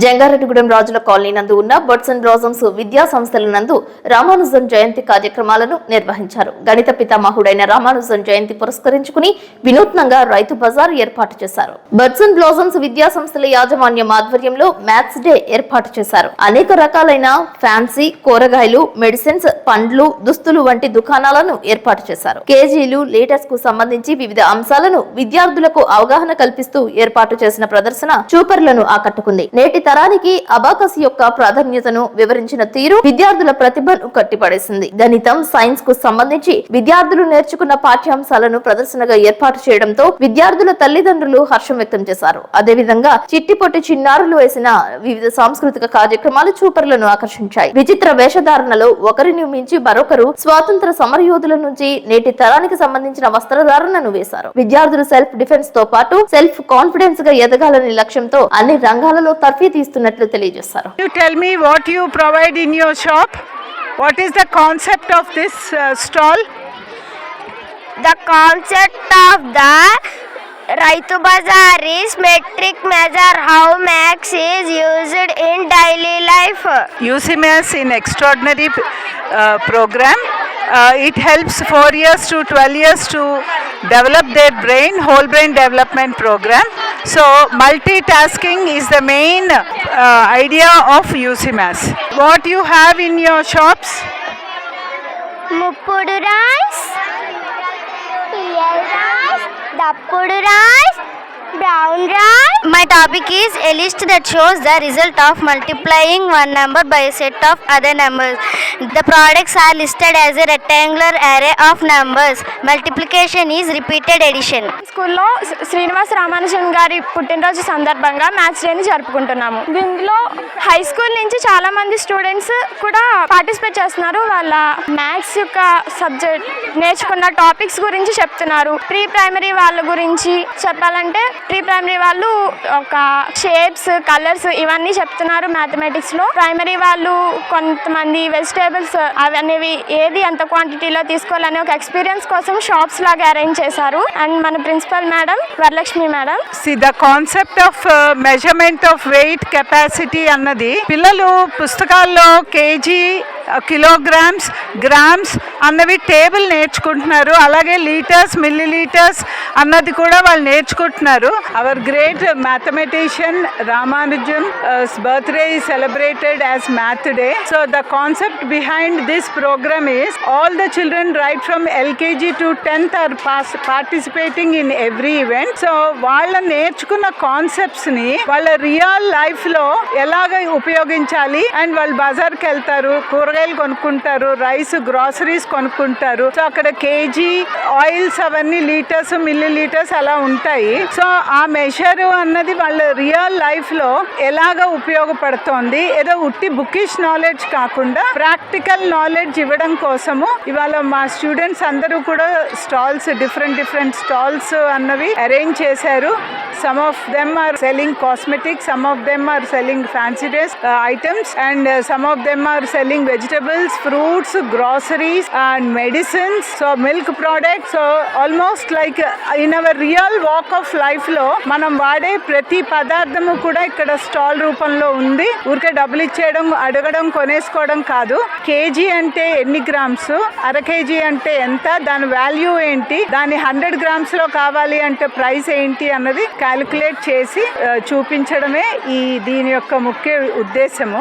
జంగారెడ్డిగూడెం రాజుల కాలనీ నందు ఉన్న బర్డ్స్ అండ్ బ్లాజమ్స్ విద్యా సంస్థల నందు రామానుజన్ జయంతి కార్యక్రమాలను నిర్వహించారు. గణిత పితామహుడైన రామానుజన్ జయంతి పురస్కరించుకుని వినూత్నంగా రైతు బజార్ ఏర్పాటు చేశారు. బర్డ్స్ అండ్ బ్లాజమ్స్ విద్యా సంస్థల యాజమాన్యం ఆధ్వర్యంలో మ్యాథ్స్ డే ఏర్పాటు చేశారు. అనేక రకాలైన ఫ్యాన్సీ కూరగాయలు మెడిసిన్స్ పండ్లు దుస్తులు వంటి దుకాణాలను ఏర్పాటు చేశారు. కేజీలు లీటర్స్కు సంబంధించి వివిధ అంశాలను విద్యార్థులకు అవగాహన కల్పిస్తూ ఏర్పాటు చేసిన ప్రదర్శన చూపర్లను ఆకట్టుకుంది. నేటి తరానికి అబాకస్ యొక్క ప్రాధాన్యతను వివరించిన తీరు విద్యార్థుల ప్రతిభను కట్టిపడేసింది. గణితం సైన్స్కు సంబంధించి విద్యార్థులు నేర్చుకున్న పాఠ్యాంశాలను ప్రదర్శనగా ఏర్పాటు చేయడంతో విద్యార్థుల తల్లిదండ్రులు హర్షం వ్యక్తం చేశారు. అదేవిధంగా చిట్టిపొట్టి చిన్నారులు వేసిన వివిధ సాంస్కృతిక కార్యక్రమాలు చూపరులను ఆకర్షించాయి. విచిత్ర వేషధారణలో ఒకరిని మించి మరొకరు స్వాతంత్ర సమరయోధుల నుంచి నేటి తరానికి సంబంధించిన వస్త్రధారణను వేశారు. విద్యార్థులు సెల్ఫ్ డిఫెన్స్తో పాటు సెల్ఫ్ కాన్ఫిడెన్స్గా ఎదగాలనే లక్ష్యంతో అన్ని రంగాలలో తర్ఫీ తీస్తున్నట్లు తెలియజేశారు You tell me what you provide in your shop. What is the concept of this uh, stall? The concept of the Raitu Bazaar is metric measure how max is used in daily life. UCMS in extraordinary uh, program. Uh, it helps 4 years to 12 years to develop their brain, whole brain development program. So multitasking is the main uh, idea of UCMAS. What you have in your shops? Muppudu rice, rice, rice, brown rice my topic is a list that shows the result of multiplying one number by a set of other numbers the products are listed as a rectangular array of numbers multiplication is repeated addition స్కూల్లో శ్రీ- శ్రీనివాస రామానుజన్ గారి పుట్టినరోజు సందర్భంగా maths డేని జరుపుకుంటున్నాము దీనిలో high school నుంచి చాలా మంది స్టూడెంట్స్ కూడా పార్టిసిపేట్ చేస్తున్నారు వాళ్ళ మ్యాథ్స్ యొక్క సబ్జెక్ట్ నేర్చుకున్న టాపిక్స్ గురించి చెప్తున్నారు ప్రీ ప్రైమరీ వాళ్ళ గురించి చెప్పాలంటే ప్రీ ప్రైమరీ వాళ్ళు ఒక షేప్స్ కలర్స్ ఇవన్నీ చెప్తున్నారు మ్యాథమెటిక్స్లో. ప్రైమరీ వాళ్ళు కొంతమంది వెజిటేబుల్స్ అవనేవి ఏది ఎంత క్వాంటిటీలో తీసుకోవాలనే ఒక ఎక్స్పీరియన్స్ కోసం షాప్స్ లాగా అరేంజ్ చేశారు. అండ్ మన principal madam Varalakshmi madam see the concept of measurement of weight capacity అన్నది పిల్లలు పుస్తకాల్లో కేజీ కిలోగ్రామ్స్ గ్రామ్స్ అన్నవి టేబుల్ నేర్చుకుంటున్నారు. అలాగే లీటర్స్ మిల్లీ లీటర్స్ అన్నది కూడా వాళ్ళు నేర్చుకుంటున్నారు. Our great mathematician Ramanujan birthday is celebrated as math day. So the concept behind this program is all the children right from lkg to 10th are pass- participating in every event. వాళ్ళ నేర్చుకున్న కాన్సెప్ట్స్ని వాళ్ళ real లైఫ్లో ఎలాగ ఉపయోగించాలి? And వాళ్ళు బజార్కి వెళ్తారు కూరగాయలు కొనుక్కుంటారు రైస్ గ్రాసరీస్ కొనుక్కుంటారు. సో అక్కడ కేజీ ఆయిల్స్ అవన్నీ లీటర్స్ మిల్లీ లీటర్స్ అలా ఉంటాయి. సో ఆ మెషర్ అన్నది వాళ్ళ రియల్ లైఫ్లో ఎలాగ ఉపయోగపడుతోంది? ఏదో ఉట్టి బుకిష్ నాలెడ్జ్ కాకుండా ప్రాక్టికల్ నాలెడ్జ్ ఇవ్వడం కోసము ఇవాళ మా స్టూడెంట్స్ అందరూ కూడా స్టాల్స్ డిఫరెంట్ డిఫరెంట్ స్టాల్స్ అన్నవి అరేంజ్ చేశారు. Some of them are selling cosmetics some of them are selling fancy dress items and some of them are selling veg vegetables fruits groceries and medicines so milk products so almost like in our real walk of లైఫ్లో మనం వాడే ప్రతి పదార్థము కూడా ఇక్కడ stall రూపంలో ఉంది ఊరికే డబ్బులు ఇచ్చేయడం అడగడం కొనేసుకోవడం కాదు. కేజీ అంటే ఎన్ని గ్రామ్స్? అర కేజీ అంటే ఎంత? దాని వాల్యూ ఏంటి? దాని హండ్రెడ్ గ్రామ్స్లో కావాలి అంటే ప్రైస్ ఏంటి అన్నది క్యాలిక్యులేట్ చేసి uh, చూపించడమే ఈ దీని యొక్క ముఖ్య ఉద్దేశము.